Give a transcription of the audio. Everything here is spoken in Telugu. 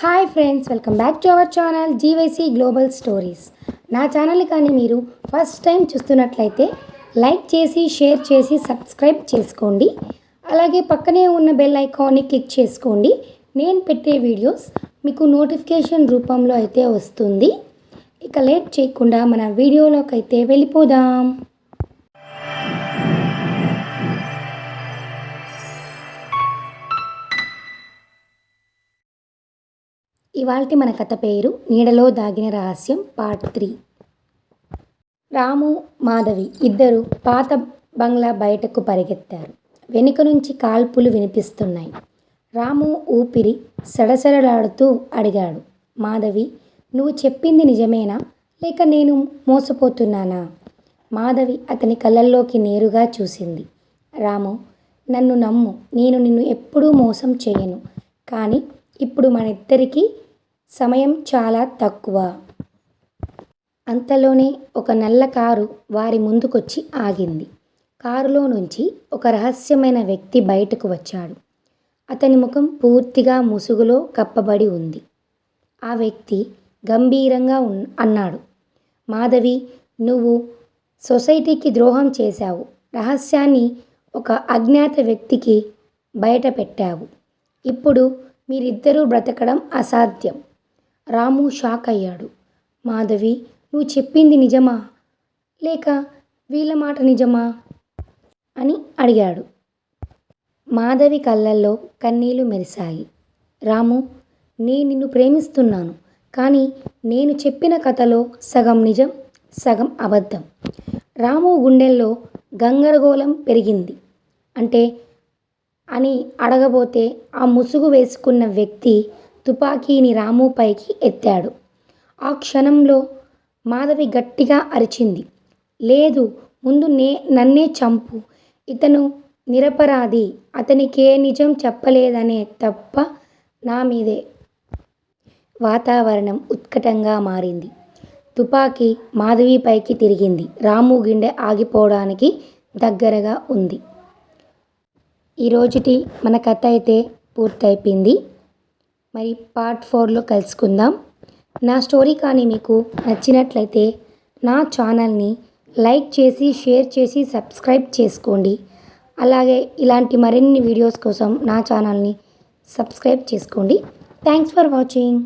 Hi friends welcome back to our channel GYC global stories. నా ఛానల్ కానీ మీరు ఫస్ట్ టైం చూస్తున్నట్లయితే లైక్ చేసి షేర్ చేసి సబ్స్క్రైబ్ చేసుకోండి. అలాగే పక్కనే ఉన్న బెల్ ఐకాన్ని క్లిక్ చేసుకోండి. నేను పెట్టే వీడియోస్ మీకు నోటిఫికేషన్ రూపంలో అయితే వస్తుంది. ఇక లేట్ చేయకుండా మన వీడియోలోకి అయితే వెళ్ళిపోదాం. ఇవాళ మన కథ పేరు నీడలో దాగిన రహస్యం పార్ట్ త్రీ. రాము మాధవి ఇద్దరు పాత బంగ్లా బయటకు పరిగెత్తారు. వెనుక నుంచి కాల్పులు వినిపిస్తున్నాయి. రాము ఊపిరి సడసడలాడుతూ అడిగాడు. మాధవి నువ్వు చెప్పింది నిజమేనా? లేక నేను మోసపోతున్నానా? మాధవి అతని కళ్ళల్లోకి నేరుగా చూసింది. రాము నన్ను నమ్ము. నేను నిన్ను ఎప్పుడూ మోసం చేయను. కానీ ఇప్పుడు మన ఇద్దరికీ సమయం చాలా తక్కువ. అంతలోనే ఒక నల్ల కారు వారి ముందుకొచ్చి ఆగింది. కారులో నుంచి ఒక రహస్యమైన వ్యక్తి బయటకు వచ్చాడు. అతని ముఖం పూర్తిగా ముసుగులో కప్పబడి ఉంది. ఆ వ్యక్తి గంభీరంగా ఉన్ అన్నాడు. మాధవి నువ్వు సొసైటీకి ద్రోహం చేశావు. రహస్యాన్ని ఒక అజ్ఞాత వ్యక్తికి బయట పెట్టావు ఇప్పుడు మీరిద్దరూ బ్రతకడం అసాధ్యం. రాము షాక్ అయ్యాడు మాధవి నువ్వు చెప్పింది నిజమా? లేక వీళ్ళ మాట నిజమా అని అడిగాడు. మాధవి కళ్ళల్లో కన్నీళ్ళు మెరిశాయి. రాము నేను నిన్ను ప్రేమిస్తున్నాను. కానీ నేను చెప్పిన కథలో సగం నిజం సగం అబద్ధం. రాము గుండెల్లో గంగరగోళం పెరిగింది. అంటే అని అడగబోతే ఆ ముసుగు వేసుకున్న వ్యక్తి తుపాకీని రాము పైకి ఎత్తాడు. ఆ క్షణంలో మాధవి గట్టిగా అరిచింది. లేదు ముందు నే నన్నే చంపు. ఇతను నిరపరాధి. అతనికే నిజం చెప్పలేదనే తప్ప నా మీదే వాతావరణం ఉత్కటంగా మారింది. తుపాకీ మాధవి పైకి తిరిగింది. రాము గిండె ఆగిపోవడానికి దగ్గరగా ఉంది. ఈరోజుటి మన కథ అయితే పూర్తయిపోయింది. మరి పార్ట్ ఫోర్లో కలుసుకుందాం. నా స్టోరీ కానీ మీకు నచ్చినట్లయితే నా ఛానల్ని లైక్ చేసి షేర్ చేసి సబ్స్క్రైబ్ చేసుకోండి. అలాగే ఇలాంటి మరిన్ని వీడియోస్ కోసం నా ఛానల్ని సబ్స్క్రైబ్ చేసుకోండి. Thanks for watching